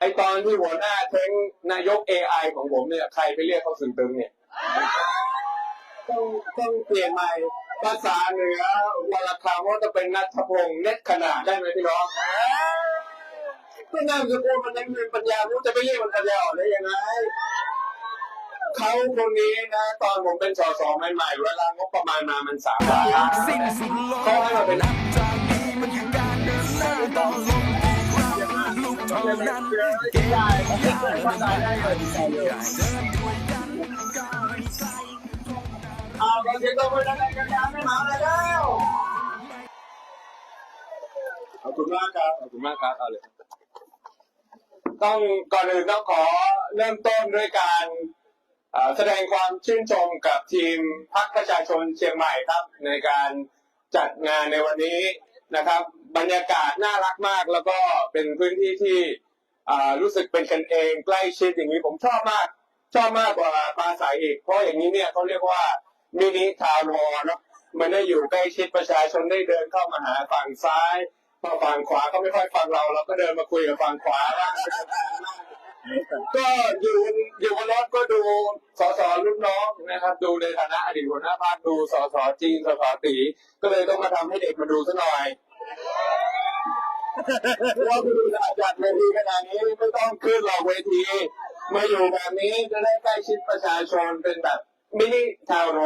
ไอตอนที่หัวหน้าเทงนายก AI ของผมเนี่ยใครไปเรียกเขาสึงตึงเนี่ยต้องต้องเปลี่ยนใหม่ภาษาเหนือวันละคำว่าจะเป็นนัทพงษ์เน็ตขนาดได้ไหมพี่น้องก็นามสกุลมันยังมีปัญญารู้จะไปเรียกมันปัญญาอ่อนได้ยังไงเขาคนนี้นะตอนผมเป็นสสใหม่ๆเวลางบประมาณมามันสามล้านสิ้นสุดลเขาให้มาเป็น เท่านั้นเกมใหญ่เดินด้วยกันก้าวไปไกลเอาบางทีก็ไม่ได้นกันยาไม่มาแล้วขอบคุณมากครับขอบคุณมากครับเอาเลยต้องก่อนอื่นต้องขอเริ่มต้นด้วยการแสดงความชื่นชมกับทีมพักประชาชนเชียงใหม่ครับ ในการจัดงานในวันนี้นะครับ บรรยากาศน่ารักมาก แล้วก็เป็นพื้นที่ที่อ่ารู้สึกเป็นกันเองใกล้ชิดอย่างนี้ผมชอบมาก ชอบมากกว่าปลาใสอีก เพราะอย่างนี้เนี่ยเขาเรียกว่ามินิทาวน์ฮอลล์เนาะมันได้อยู่ใกล้ชิดประชาชนได้เดินเข้ามาหาฝั่งซ้ายพอฝั่งขวาก็ไม่ค่อยฟังเราเราก็เดินมาคุยกับฝั่งขวาบ้างก็อยู่อยู่บนรถก็ดูสสรุ่นน้องนะครับ ดูในฐานะอดีตหัวหน้าพรรคดูสสจีนสสตีก็เลยต้องมาทำให้เด็กมาดูซะหน่อย ว่าคุณจัดเวทีขนาดนี้ไม่ต้องขึ้นหรอกเวทีมาอยู่แบบนี้จะได้ใกล้ชิดประชาชนเป็นแบบมินิทาวน์โร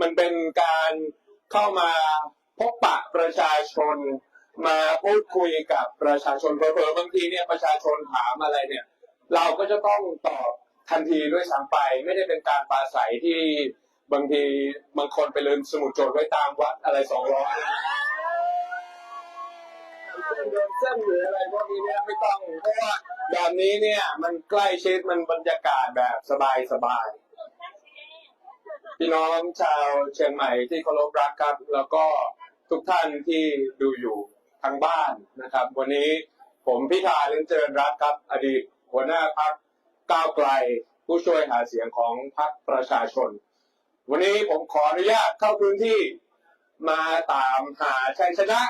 มันเป็นการเข้ามาพบปะประชาชน มาพูดคุยกับประชาชนเผลอๆบางทีเนี่ยประชาชนถามอะไรเนี่ย เราก็จะต้องตอบทันทีด้วยซ้ำไป ไม่ได้เป็นการปราศัยที่บางทีบางคนไปลืมสมุดโจทย์ไว้ตามวัดอะไรสองร้อย เดินเส้นหรืออะไรพวกนี้เนี่ยไม่ต้องเพราะว่าแบบนี้เนี่ยมันใกล้ชิดมันบรรยากาศแบบสบายสบายๆพี่น้องชาวเชียงใหม่ที่เคารพรักครับ แล้วก็ทุกท่านที่ดูอยู่ทางบ้านนะครับ วันนี้ผมพิธาลิมเจริญรัตครับ อดีตหัวหน้าพักก้าวไกล ผู้ช่วยหาเสียงของพรรคประชาชน วันนี้ผมขออนุญาตเข้าพื้นที่มาตามหาชัยชนะ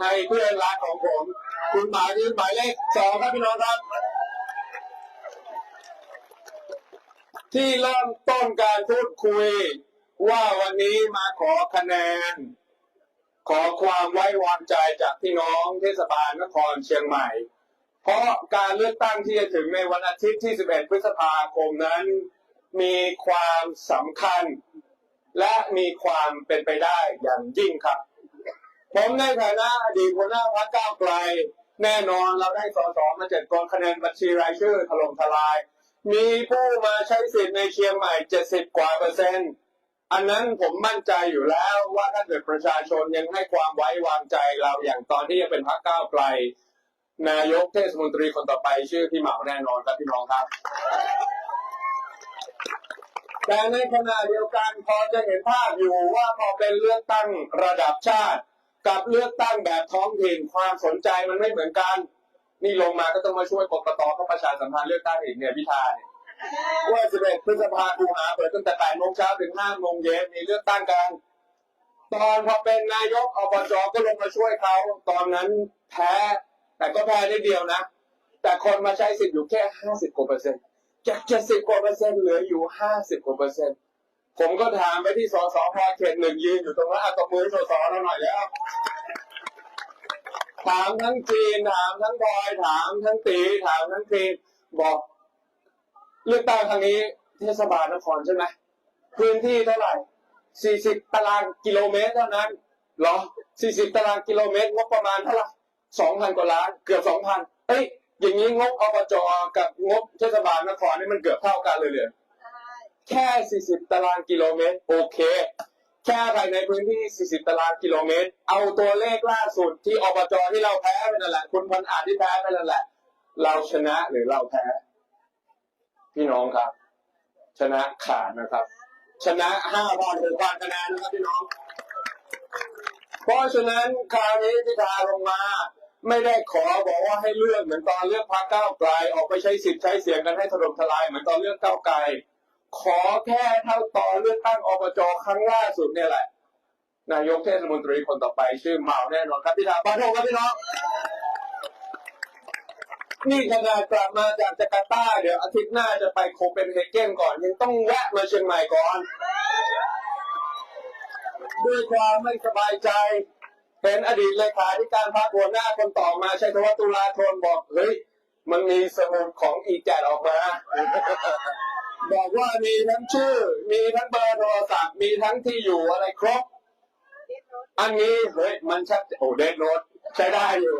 ให้เพื่อนรักของผม คุณหมายยืนหมายเลขสองครับพี่น้องครับ ที่เริ่มต้นการพูดคุย ว่าวันนี้มาขอคะแนน ขอความไว้วางใจจากพี่น้องเทศบาลนครเชียงใหม่ เพราะการเลือกตั้งที่จะถึงในวันอาทิตย์ที่ 11 พฤษภาคมนั้น มีความสำคัญ และมีความเป็นไปได้อย่างยิ่งครับ ผมในฐานะอดีตหัวหน้าพรรคก้าวไกล แน่นอนเราได้สสมาเจ็ดคนคะแนนบัญชีรายชื่อถล่มทลาย มีผู้มาใช้สิทธิ์ในเชียงใหม่70กว่าเปอร์เซ็นต์อันนั้นผมมั่นใจอยู่แล้วว่าถ้าเกิดประชาชนยังให้ความไว้วางใจเราอย่างตอนที่ยังเป็นพรรคก้าวไกล นายกเทศมนตรีคนต่อไปชื่อพี่เหมาแน่นอนครับพี่น้องครับ แต่ในขณะเดียวกันพอจะเห็นภาพอยู่ว่าพอเป็นเลือกตั้งระดับชาติ กับเลือกตั้งแบบท้องถิ่นความสนใจมันไม่เหมือนกัน นี่ลงมาก็ต้องมาช่วยกกตเขาประชาสัมพันธ์เลือกตั้งอีกเนี่ยพิธาเนี่ยว่า11พฤษภาคมหาเปิดตั้งแต่8โมงเช้าถึง5โมงเย็นมีเลือกตั้งกันตอนพอเป็นนายกอบจก็ลงมาช่วยเขาตอนนั้นแพ้ แต่ก็แพ้ได้เดียวนะ แต่คนมาใช้สิทธิ์อยู่แค่50กว่าเปอร์เซ็นต์จาก70กว่าเปอร์เซ็นต์เหลืออยู่50กว่าเปอร์เซ็นต์ ผมก็ถามไปที่สสพเขตหนึ่งยืนอยู่ตรงนั้นอะตบมือสสเราหน่อยแล้วถามทั้งจีนถามทั้งบอยถามทั้งตีถามทั้งทีบอกเลือกตั้งครั้งนี้เทศบาลนครใช่ไหมพื้นที่เท่าไหร่ 40 ตารางกิโลเมตรเท่านั้นหรอ 40 ตารางกิโลเมตรงบประมาณเท่าไหร่2,000 กว่าล้านเกือบ 2,000เอ้ยอย่างนี้งบอบจกับงบเทศบาลนครนี่มันเกือบเท่ากันเลยเลย แค่ 40 ตารางกิโลเมตร โอเค แค่ภายในพื้นที่ 40 ตารางกิโลเมตร เอาตัวเลขล่าสุดที่อบจที่เราแพ้ไปนั่นแหละคุณพันอาจที่แพ้ไปนั่นแหละ เราชนะหรือเราแพ้ พี่น้องครับ ชนะขาดนะครับ ชนะห้าพันหกพันคะแนนนะครับพี่น้อง เพราะฉะนั้นคราวนี้พิธาลงมาไม่ได้ขอบอกว่าให้เลือกเหมือนตอนเลือกพรรคก้าวไกลออกไปใช้สิทธิ์ใช้เสียงกันให้ถล่มทลายเหมือนตอนเลือกก้าวไกล ขอแค่เท่าตอนเลือกตั้งอบจครั้งล่าสุดเนี่ยแหละ นายกเทศมนตรีคนต่อไป ชื่อเหมาแน่นอนครับพิธาปาโทครับพี่น้องนี่ขนาดกลับมาจากจาการ์ตาเดี๋ยวอาทิตย์หน้าจะไปโคเปนเฮเกนก่อน ยังต้องแวะมาเชียงใหม่ก่อน ด้วยความไม่สบายใจ เป็นอดีตเลขาธิการพรรคหัวหน้าคนต่อมาใช้คำว่าตุลาธนบอก เฮ้ย มันมีสมุดของอีแจดออกมา บอกว่ามีทั้งชื่อ มีทั้งเบอร์โทรศัพท์มีทั้งที่อยู่อะไรครบ อันนี้เฮ้ยมันชัดโอ้เดนโนตใช้ได้อยู่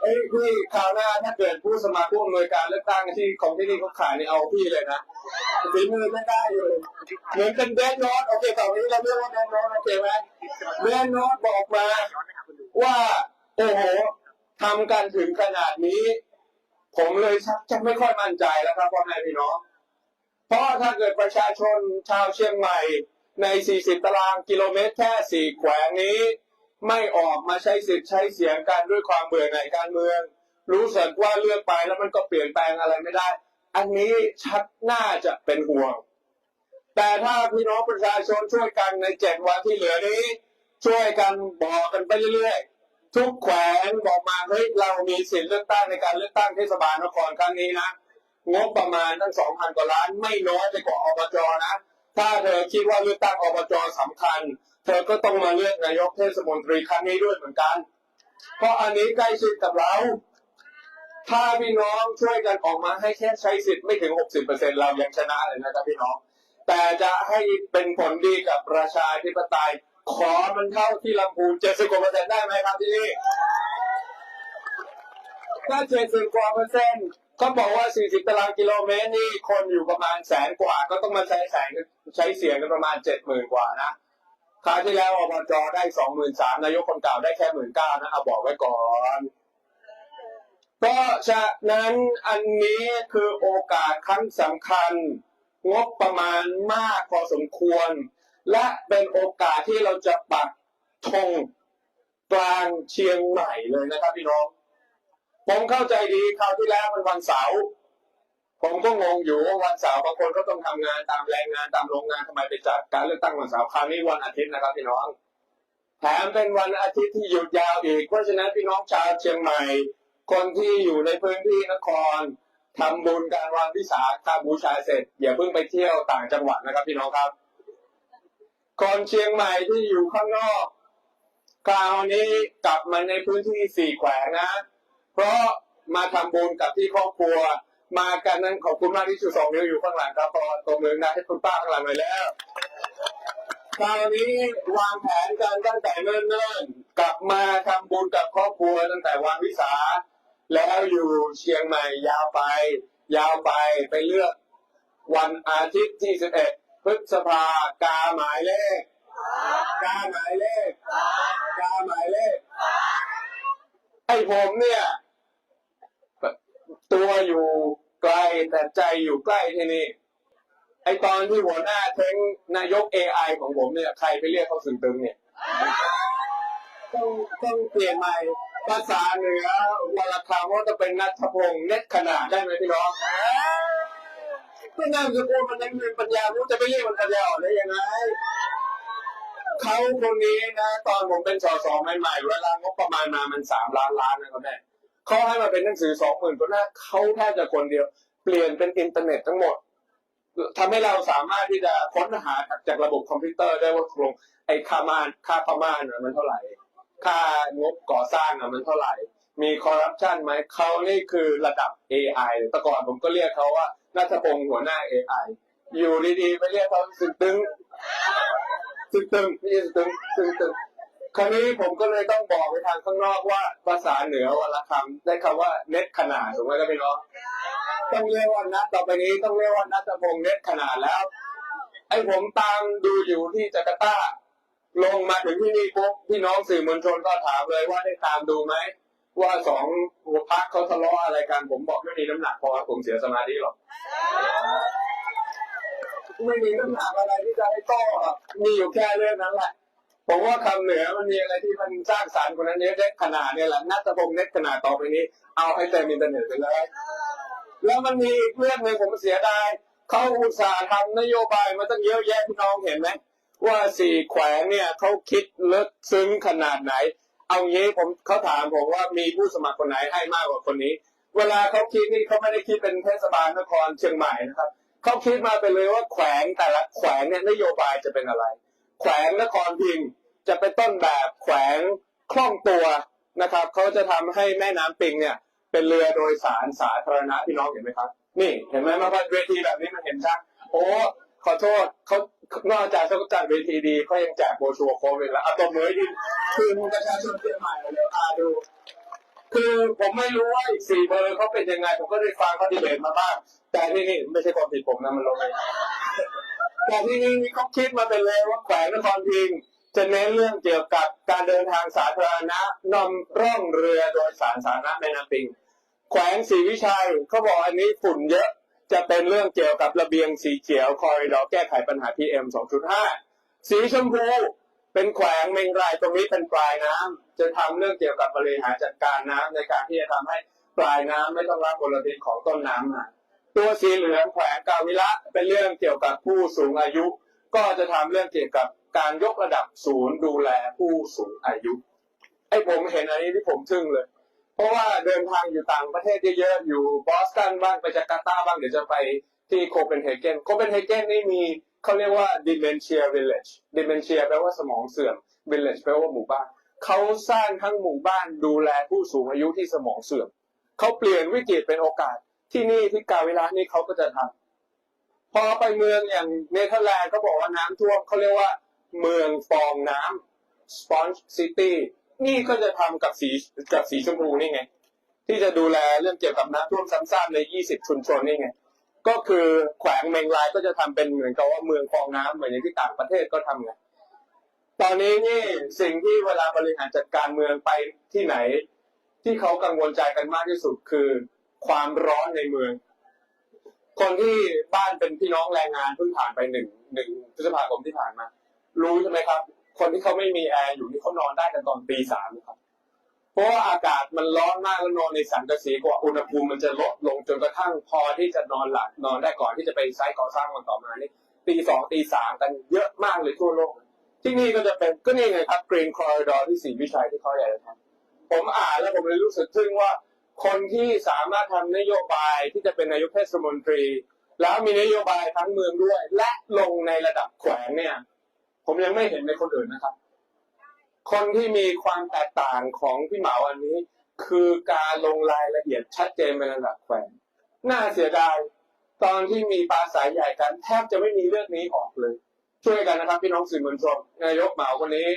เอ้ยพี่คราวหน้าถ้าเกิดผู้สมัครผู้อำนวยการเลือกตั้งที่ของที่นี่เขาขายนี่เอาพี่เลยนะฝีมือไม่ได้อยู่เหมือนเป็นเดนโนตโอเคต่อนี้เราเรียกว่าเดนโนตโอเคไหมเดนโนตบอกมาว่าโอ้โหทำกันถึงขนาดนี้ ผมเลยชักจะไม่ค่อยมั่นใจแล้วครับพ่อแม่พี่น้อง เพราะถ้าเกิดประชาชนชาวเชียงใหม่ใน 40 ตารางกิโลเมตรแค่ 4 แขวงนี้ ไม่ออกมาใช้สิทธิ์ใช้เสียงกันด้วยความเบื่อหน่ายการเมือง รู้สึกว่าเลือกไปแล้วมันก็เปลี่ยนแปลงอะไรไม่ได้ อันนี้ชัดน่าจะเป็นห่วง แต่ถ้าพี่น้องประชาชนช่วยกันในเจ็ดวันที่เหลือนี้ ช่วยกันบอกกันไปเรื่อยๆ ทุกแขวงบอกมาเฮ้ยเรามีสิทธิ์เลือกตั้งในการเลือกตั้งเทศบาลนครครั้งนี้นะ งบประมาณตั้งสองพันกว่าล้านไม่น้อยไปกว่าอบจนะ ถ้าเธอคิดว่าเลือกตั้งอบจสำคัญ เธอก็ต้องมาเลือกนายกเทศมนตรีครั้งนี้ด้วยเหมือนกัน เพราะอันนี้ใกล้ชิดกับเรา ถ้าพี่น้องช่วยกันออกมาให้แค่ใช้สิทธิ์ไม่ถึง 60%เรายังชนะเลยนะครับพี่น้อง แต่จะให้เป็นผลดีกับประชาธิปไตย ขอมันเท่าที่ลำพูน70กว่าเปอร์เซ็นต์ได้ไหมครับที่นี่ถ้าเจ็ดสิบกว่าเปอร์เซ็นต์ เขาบอกว่า 40 ตารางกิโลเมตรนี่คนอยู่ประมาณแสนกว่า ก็ต้องมาใช้แสงใช้เสียงกันประมาณ 70,000 กว่านะคราวที่แล้วอบจได้ 23,000นายกคนเก่าได้แค่ 19,000นะเอาบอกไว้ก่อนเพราะฉะนั้นอันนี้คือโอกาสครั้งสำคัญ งบประมาณมากพอสมควร และเป็นโอกาสที่เราจะปักธงกลางเชียงใหม่เลยนะครับพี่น้อง ผมเข้าใจดีคราวที่แล้วมันวันเสาร์ผมก็งงอยู่ว่าวันเสาร์บางคนก็ต้องทำงานตามแรงงานตามโรงงานทำไมไปจัดการเลือกตั้งวันเสาร์คราวนี้วันอาทิตย์นะครับพี่น้องแถมเป็นวันอาทิตย์ที่หยุดยาวอีก เพราะฉะนั้นพี่น้องชาวเชียงใหม่ คนที่อยู่ในพื้นที่นครทำบุญการวันวิสาขบูชาเสร็จอย่าเพิ่งไปเที่ยวต่างจังหวัดนะครับ พี่น้องครับ คนเชียงใหม่ที่อยู่ข้างนอกคราวนี้กลับมาในพื้นที่สี่แขวงนะ เพราะมาทำบุญกับที่ครอบครัว มากันนั้นขอบคุณมากที่ชูสองนิ้วอยู่ข้างหลังครับพอตรงมือนะให้คุณป้าข้างหลังหน่อยแล้วคราวนี้วางแผนกันตั้งแต่เนิ่นๆกลับมาทำบุญกับครอบครัวตั้งแต่วันวิสาแล้วอยู่เชียงใหม่ยาวไป ยาวไปไปเลือก วันอาทิตย์ที่ 11 พฤษภากาหมายเลข กาหมายเลข กาหมายเลข ไอ้ผมเนี่ย ตัวอยู่ไกลแต่ใจอยู่ใกล้ที่นี่ไอตอนที่หัวหน้าเทงนายก AI ของผมเนี่ยใครไปเรียกเขาสึงตึงเนี่ยต้องต้องเปลี่ยนใหม่ภาษาเหนือวรคำว่าจะเป็นนัทพงษ์เน็ตขนาดได้ไหมพี่น้องไม่น่าจะพูดมันยังมีปัญญารู้จะไปเรียกมันปัญญาอ่อนได้ยังไงเขาคนนี้นะ ตอนผมเป็นสสใหม่ๆเวลางบประมาณมามันสามล้านล้านนะครับแม่ เขาให้มาเป็นหนังสือสองหมื่นตัวหน้าเขาแทบจะคนเดียว เปลี่ยนเป็นอินเทอร์เน็ตทั้งหมดทำให้เราสามารถที่จะค้นหาจากระบบคอมพิวเตอร์ได้ว่าโครงไอ้ค่ามานค่าประมาณมันเท่าไหร่ ค่างบก่อสร้างมันเท่าไหร่ มีคอร์รัปชันไหมเขานี่คือระดับ AI แต่ก่อนผมก็เรียกเขาว่านัทพงศ์หัวหน้า AI อยู่ดีๆไปเรียกเขาสึกตึง ตึงตึงไม่ใช่ตึงตึงตึง คราวนี้ผมก็เลยต้องบอกไปทางข้างนอกว่าภาษาเหนือวันละคำได้คำว่าเน็ตขนาดถูกไหมครับพี่น้องต้องเรียกว่านัดต่อไปนี้ต้องเรียกว่านัทพงษ์เน็ตขนาดแล้ว ไอ้ผมตามดูอยู่ที่จาการ์ตา ลงมาถึงที่นี่ปุ๊บพี่น้องสื่อมวลชนก็ถามเลยว่าได้ตามดูไหมว่าสองหัวพักเขาทะเลาะอะไรกันผมบอกไม่มีน้ำหนักพอผมเสียสมาธิหรอกไม่มีน้ำหนักอะไรที่จะให้โต้หรอกมีอยู่แค่เรื่องนั้นแหละ ผมว่าคำเหนือมันมีอะไรที่มันสร้างสรรค์กว่านั้นเยอะได้ขนาดเนี่ยแหละนัตพงษ์เน็ตขนาดต่อไปนี้ เอาให้เต็มอินเทอร์เน็ตไปเลยแล้วมันมีอีกเรื่องหนึ่งผมเสียดายเขาอุตส่าห์ทำนโยบายมาตั้งเยอะแยะพี่น้องเห็นไหมว่าสี่แขวงเนี่ยเขาคิดลึกซึ้งขนาดไหน เอางี้ผมเขาถามผมว่ามีผู้สมัครคนไหนให้มากกว่าคนนี้ เวลาเขาคิดนี่เขาไม่ได้คิดเป็นเทศบาลนครเชียงใหม่นะครับเขาคิดมาไปเลยว่าแขวงแต่ละแขวงเนี่ยนโยบายจะเป็นอะไร แขวงนครพิงจะเป็นต้นแบบแขวงคล่องตัวนะครับเขาจะทำให้แม่น้ำปิงเนี่ยเป็นเรือโดยสารสาธารณะพี่น้องเห็นไหมครับ นี่เห็นไหมมาว่าเวทีแบบนี้มันเห็นชัดโอ้ขอโทษเขานอกจากเขาจัดเวทีดีเขายังแจกโบชัวโควิดแล้วเอาตัวมือที่คือประชาชนเชียงใหม่เลยอ่าดู คือผมไม่รู้ว่าอีกสี่เบอร์เขาเป็นยังไง ผมก็ได้ฟังเขาดีเบตมาบ้าง แต่ที่นี่ไม่ใช่ความผิดผมนะมันลงเอง แต่ที่นี่เขาคิดมาเป็นเลยว่าแขวงนครพิงจะเน้นเรื่องเกี่ยวกับการเดินทางสาธารณะนำร่องเรือโดยสารสาธารณะแม่น้ำปิง แขวงศรีวิชัยเขาบอกอันนี้ฝุ่นเยอะจะเป็นเรื่องเกี่ยวกับระเบียงสีเขียวคอริดอแก้ไขปัญหา PM 2.5 สีชมพูเป็นแขวงเมงรายตรงนี้เป็นปลายน้ำจะทำเรื่องเกี่ยวกับบริหารจัดการน้ำในการที่จะทำให้ปลายน้ำไม่ต้องรับมลพิษของต้นน้ำมา ตัวสีเหลืองแขวงกาวิระเป็นเรื่องเกี่ยวกับผู้สูงอายุ ก็จะทำเรื่องเกี่ยวกับการยกระดับศูนย์ดูแลผู้สูงอายุไอ้ผมเห็นอันนี้ที่ผมทึ่งเลย เพราะว่าเดินทางอยู่ต่างประเทศเยอะๆอยู่บอสตันบ้างไปจาการ์ตาบ้างเดี๋ยวจะไปที่โคเปนเฮเกนโคเปนเฮเกนนี่มีเขาเรียกว่า dementia village dementia แปลว่าสมองเสื่อม village แปลว่าหมู่บ้านเขาสร้างทั้งหมู่บ้านดูแลผู้สูงอายุที่สมองเสื่อมเขาเปลี่ยนวิกฤตเป็นโอกาส ที่นี่ที่กาเวลานี่เขาก็จะทำพอไปเมืองอย่างเนเธอร์แลนด์เขาบอกว่าน้ำท่วมเขาเรียกว่า เมืองฟองน้ำ sponge city นี่ก็จะทำกับสีกับสีชมพูนี่ไง ที่จะดูแลเรื่องเกี่ยวกับน้ำท่วมซ้ำซากใน 20 ชุมชนนี่ไงก็คือแขวงเมงรายก็จะทำเป็นเหมือนกับว่าเมืองฟองน้ำเหมือนอย่างที่ต่างประเทศก็ทำไงตอนนี้นี่สิ่งที่เวลาบริหารจัดการเมืองไปที่ไหน ที่เขากังวลใจกันมากที่สุดคือ ความร้อนในเมือง คนที่บ้านเป็นพี่น้องแรงงานเพิ่งผ่านไปหนึ่งหนึ่งพฤษภาคมที่ผ่านมา รู้ใช่ไหมครับ คนที่เขาไม่มีแอร์อยู่นี่เขานอนได้กันตอนตีสามครับ เพราะว่าอากาศมันร้อนมากแล้วนอนในสังกะสีกว่าอุณหภูมิมันจะลดลงจนกระทั่งพอที่จะนอนหลับนอนได้ก่อนที่จะไปไซต์ก่อสร้างวันต่อมานี่ตีสองตีสามกันเยอะมากเลยทั่วโลก ที่นี่ก็จะเป็นก็นี่ไงครับ Green Corridor ที่สีวิชัยที่เขาอยากจะทำผมอ่านแล้วผมเลยรู้สึกทึ่งว่า คนที่สามารถทำนโยบายที่จะเป็นนายกเทศมนตรี แล้วมีนโยบายทั้งเมืองด้วย และลงในระดับแขวงเนี่ย ผมยังไม่เห็นในคนอื่นนะครับ คนที่มีความแตกต่างของพี่เหมาอันนี้ คือการลงรายละเอียดชัดเจนในระดับแขวงน่าเสียดายตอนที่มีปราสายใหญ่กันแทบจะไม่มีเรื่องนี้ออกเลย ช่วยกันนะครับพี่น้องสื่อมวลชนนายกเหมาคนนี้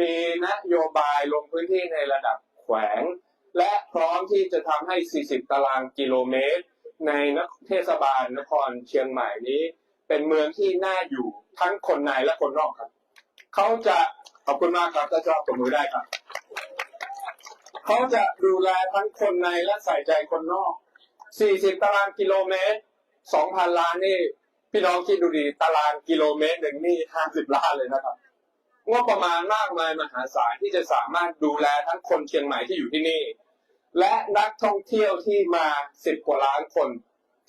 มีนโยบายลงพื้นที่ในระดับแขวง และพร้อมที่จะทำให้ 40 ตารางกิโลเมตร ในนครเทศบาลนครเชียงใหม่นี้ เป็นเมืองที่น่าอยู่ทั้งคนในและคนนอกครับ เขาจะขอบคุณมากครับถ้าชอบตบมือได้ครับ เขาจะดูแลทั้งคนในและใส่ใจคนนอก 40 ตารางกิโลเมตร 2,000 ล้านนี่ พี่น้องคิดดูดีตารางกิโลเมตรหนึ่งนี่ 50 ล้านเลยนะครับงบประมาณมากมายมหาศาลที่จะสามารถดูแลทั้งคนเชียงใหม่ที่อยู่ที่นี่ และนักท่องเที่ยวที่มา10กว่าล้านคน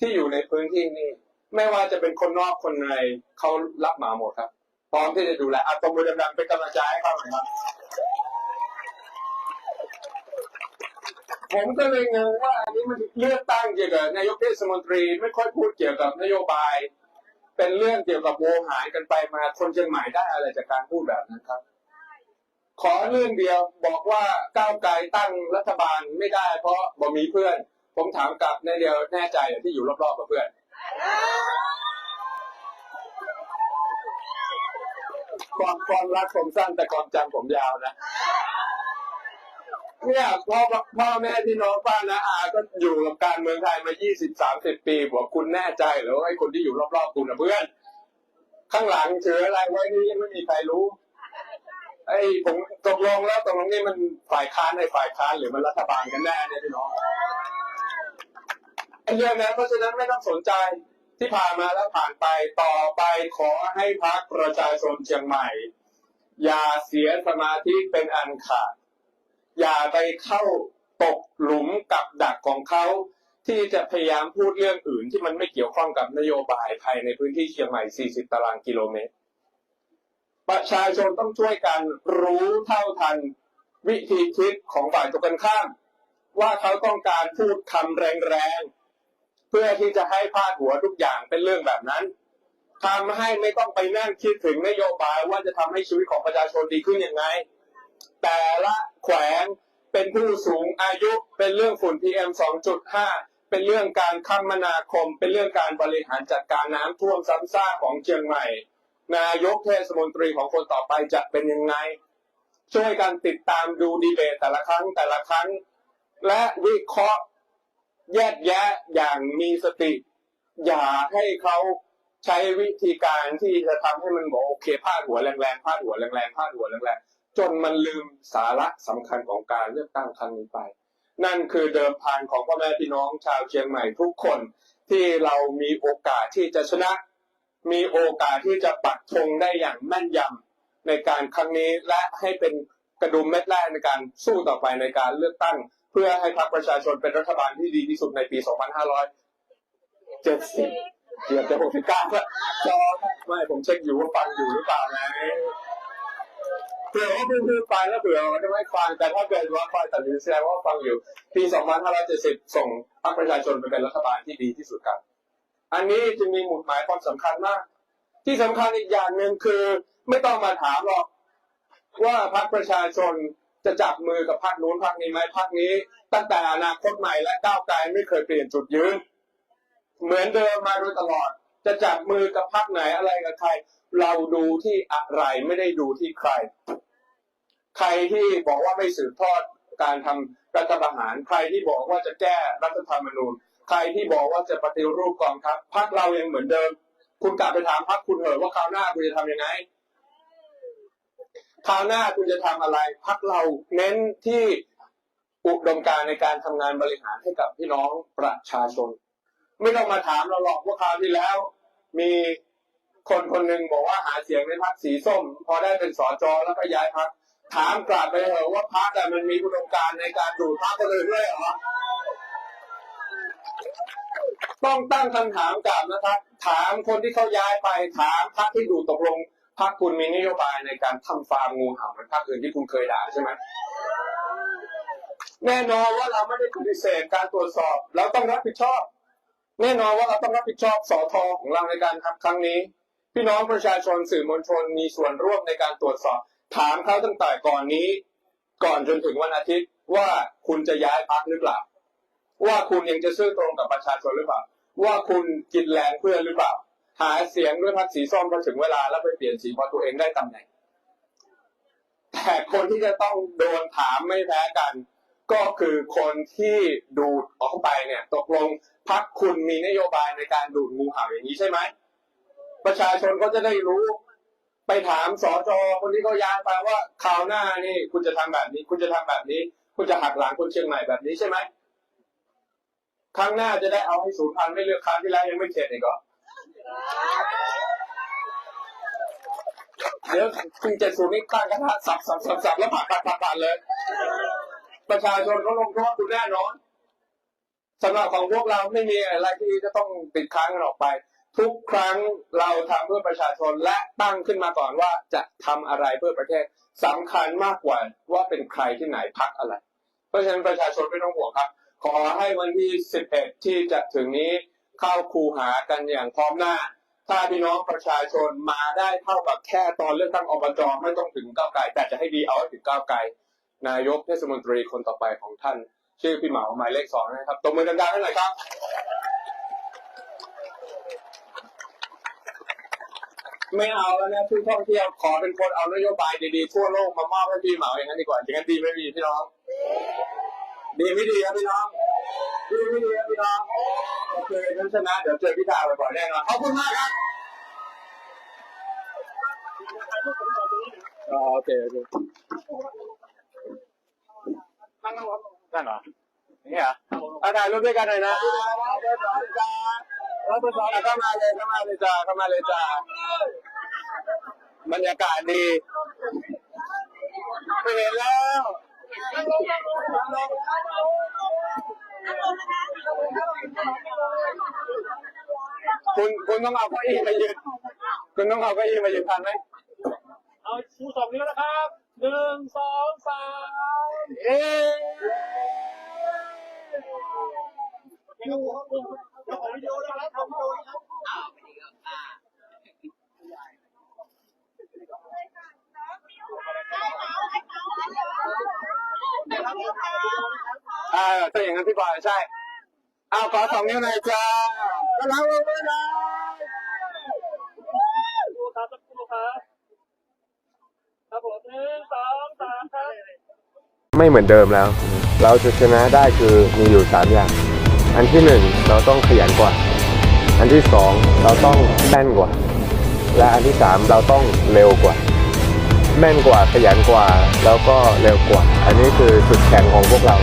ที่อยู่ในพื้นที่นี้ไม่ว่าจะเป็นคนนอกคนในเขารับหมาหมดครับ พร้อมที่จะดูแลอัตบมือดังๆเป็นกำลังใจให้เขาหน่อยครับ ผมก็เลยงงว่าอันนี้มันเลือกตั้งเกี่ยวกับนายกเทศมนตรีไม่ค่อยพูดเกี่ยวกับนโยบาย เป็นเรื่องเกี่ยวกับโวหารกันไปมาคนเชียงใหม่ได้อะไรจากการพูดแบบนั้นครับ ขอเรื่องเดียวบอกว่าก้าวไกลตั้งรัฐบาลไม่ได้ เพราะบ่มีเพื่อน ผมถามกลับในเดียวแน่ใจเหรอที่อยู่รอบๆกับเพื่อน ความความรักผมสั้นแต่ความจำผมยาวนะเนี่ยพ่อพ่อแม่พี่น้องป้านะอาก็อยู่กับการเมืองไทยมา 20 30 ปีบอกคุณแน่ใจหรือว่าไอ้คนที่อยู่รอบๆคุณนะเพื่อน ข้างหลังเชื้ออะไรไว้นี่ยังไม่มีใครรู้ ไอ้ผมตกลงแล้วตกลงนี่มันฝ่ายค้านในฝ่ายค้านหรือมันรัฐบาลกันแน่เนี่ยพี่น้องไอ้เรื่องนั้นเพราะฉะนั้นไม่ต้องสนใจที่ผ่านมาแล้วผ่านไปต่อไปขอให้พักประชาชนเชียงใหม่ อย่าเสียสมาธิเป็นอันขาด อย่าไปเข้าตกหลุมกับดักของเขา ที่จะพยายามพูดเรื่องอื่นที่มันไม่เกี่ยวข้องกับนโยบายภายในพื้นที่เชียงใหม่ 40 ตารางกิโลเมตร ประชาชนต้องช่วยกันรู้เท่าทันวิธีคิดของฝ่ายตรงกันข้าม ว่าเขาต้องการพูดคำแรงๆ เพื่อที่จะให้พาดหัวทุกอย่างเป็นเรื่องแบบนั้นทำให้ไม่ต้องไปนั่งคิดถึงนโยบายว่าจะทำให้ชีวิตของประชาชนดีขึ้นยังไง แต่ละแขวงเป็นผู้สูงอายุเป็นเรื่องฝุ่น PM 2.5 เป็นเรื่องการคมนาคม เป็นเรื่องการบริหารจัดการน้ำท่วมซ้ำซากของเชียงใหม่ นายกเทศมนตรีของคนต่อไปจะเป็นยังไง ช่วยกันติดตามดูดีเบตแต่ละครั้งแต่ละครั้ง และวิเคราะห์แยกแยะอย่างมีสติ อย่าให้เขาใช้วิธีการที่จะทำให้มันบอกโอเคพาดหัวแรงๆพาดหัวแรงๆพาดหัวแรงๆจนมันลืมสาระสำคัญของการเลือกตั้งครั้งนี้ไป นั่นคือเดิมพันของพ่อแม่พี่น้องชาวเชียงใหม่ทุกคนที่เรามีโอกาสที่จะชนะ มีโอกาสที่จะปักธงได้อย่างแม่นยำในการครั้งนี้และให้เป็นกระดุมเม็ดแรกในการสู้ต่อไปในการเลือกตั้ง เพื่อให้พรรคประชาชนเป็นรัฐบาลที่ดีที่สุดในปี 2570เกือบจะ69แล้วจอไม่ผมเช็คอยู่ว่าฟังอยู่หรือเปล่าไงเผื่อว่าเพื่อนๆฟังแล้วเผื่อว่าจะไม่ฟังแต่ถ้าเกิดว่าคอยตัดสินแสดงว่าฟังอยู่ ปี 2570 ส่งพรรคประชาชนไปเป็นรัฐบาลที่ดีที่สุดครับ อันนี้จึงมีหมุดหมายความสำคัญมาก ที่สำคัญอีกอย่างหนึ่งคือไม่ต้องมาถามหรอกว่าพรรคประชาชนจะจับมือกับพรรคนู้นพรรคนี้ไหมพรรคนี้ ตั้งแต่อนาคตใหม่และก้าวไกลไม่เคยเปลี่ยนจุดยืน เหมือนเดิมมาโดยตลอด จะจับมือกับพรรคไหนอะไรกับใคร เราดูที่อะไรไม่ได้ดูที่ใคร ใครที่บอกว่าไม่สืบทอดการทำรัฐประหารใครที่บอกว่าจะแก้รัฐธรรมนูญ ใครที่บอกว่าจะปฏิรูปกองทัพพรรคเรายังเหมือนเดิม คุณกลับไปถามพรรคคุณเถอะว่าคราวหน้าคุณจะทำยังไงคราวหน้าคุณจะทำอะไรพักเราเน้นที่อุดมการในการทำงานบริหารให้กับพี่น้องประชาชน ไม่ต้องมาถามเราหรอกว่าคราวที่แล้ว มีคนคนหนึ่งบอกว่าหาเสียงในพักสีส้ม พอได้เป็นสอจแล้วก็ย้ายพักถามกลับไปเถอะว่าพักแต่มันมีอุดมการในการดูดพักคนอื่นด้วยเหรอ ต้องตั้งคำถามกลับนะครับ ถามคนที่เขาย้ายไปถามพักที่ดูตกลงพรรคคุณมีนโยบายในการทำฟาร์มงูเห่าเหมือนพรรคอื่นที่คุณเคยด่าใช่ไหมแน่นอนว่าเราไม่ได้ปฏิเสธการตรวจสอบ เราต้องรับผิดชอบ แน่นอนว่าเราต้องรับผิดชอบสอทอของเราในการทำครั้งนี้ พี่น้องประชาชนสื่อมวลชนมีส่วนร่วมในการตรวจสอบ ถามเขาตั้งแต่ก่อนนี้ ก่อนจนถึงวันอาทิตย์ว่าคุณจะย้ายพรรคหรือเปล่า ว่าคุณยังจะซื่อตรงกับประชาชนหรือเปล่า ว่าคุณกินแรงเพื่อนหรือเปล่า หาเสียงด้วยพรรคสีส้มพอถึงเวลาแล้วไปเปลี่ยนสีพอตัวเองได้ตำแหน่ง แต่คนที่จะต้องโดนถามไม่แพ้กัน ก็คือคนที่ดูดออกไปเนี่ย ตกลงพรรคคุณมีนโยบายในการดูดงูเห่าอย่างนี้ใช่ไหมประชาชนก็จะได้รู้ไปถามสจคนที่เขาย้ายไปว่าคราวหน้านี่ คุณจะทำแบบนี้ คุณจะทำแบบนี้ คุณจะหักหลังคนเชียงใหม่แบบนี้ใช่ไหม ครั้งหน้าจะได้เอาให้ศูนย์พันไม่เลือกครั้งที่แล้วยังไม่เข็ดอีกเหรอเดี๋ยวคุณเจ็ดศูนย์นี่ตั้งกระทะสับสับสับสับแล้วผัดผัดผัดผัดเลย ประชาชนเขาลงโทษคุณแน่นอนสำหรับของพวกเราไม่มีอะไรที่จะต้องติดค้างกันออกไป ทุกครั้งเราทำเพื่อประชาชนและตั้งขึ้นมาก่อนว่าจะทำอะไรเพื่อประเทศสำคัญมากกว่าว่าเป็นใครที่ไหนพักอะไร เพราะฉะนั้นประชาชนไม่ต้องห่วงครับ ขอให้วันที่ 11 ที่จะถึงนี้เข้าคูหากันอย่างพร้อมหน้า ถ้าพี่น้องประชาชนมาได้เท่ากับแค่ตอนเลือกตั้งอบจไม่ต้องถึงก้าวไกล แต่จะให้ดีเอาให้ถึงก้าวไกล นายกเทศมนตรีคนต่อไปของท่าน ชื่อพี่เหมาหมายเลขสองนะครับตบมือดังๆให้หน่อยครับไม่เอาแล้วนะผู้ท่องเที่ยวขอเป็นคนเอานโยบายดีๆทั่วโลกมามอบให้พี่เหมาอย่างนั้นดีกว่าอย่างนั้นดีไม่ดีพี่น้อง ดีไม่ดีครับพี่น้องดีไม่ดีครับพี่น้องโอเคงั้นชนะเดี๋ยวเจอพี่ดาวบ่อยๆแน่นอนขอบคุณมากครับอ๋อโอเคโอเคนั่งนั่งรถนั่นเหรอนี่เหรออาถ่ายรูปด้วยกันหน่อยนะเรียบร้อยจ้าแล้วเข้ามาเลยเข้ามาเลยจ้าเข้ามาเลยจ้าบรรยากาศดีไม่เห็นแล้ว คุณคุณต้องเอาเก้าอี้มายืนคุณต้องเอาเก้าอี้มายืนทันไหมเอาชูสองนิ้วนะครับหนึ่งสองสามเอ๊ะอ่าถ้าอย่างนั้นพี่บอยใช่เอาขอสองนิ้วหน่อยจ้ากำลังลงมือนะดูครับสักครู่ครับครับผมหนึ่งสองสามครับไม่เหมือนเดิมแล้ว เราจะชนะได้คือมีอยู่3อย่าง อันที่1เราต้องขยันกว่า อันที่2เราต้องแม่นกว่า และอันที่3เราต้องเร็วกว่า แม่นกว่าขยันกว่า แล้วก็เร็วกว่า อันนี้คือจุดแข็งของพวกเรา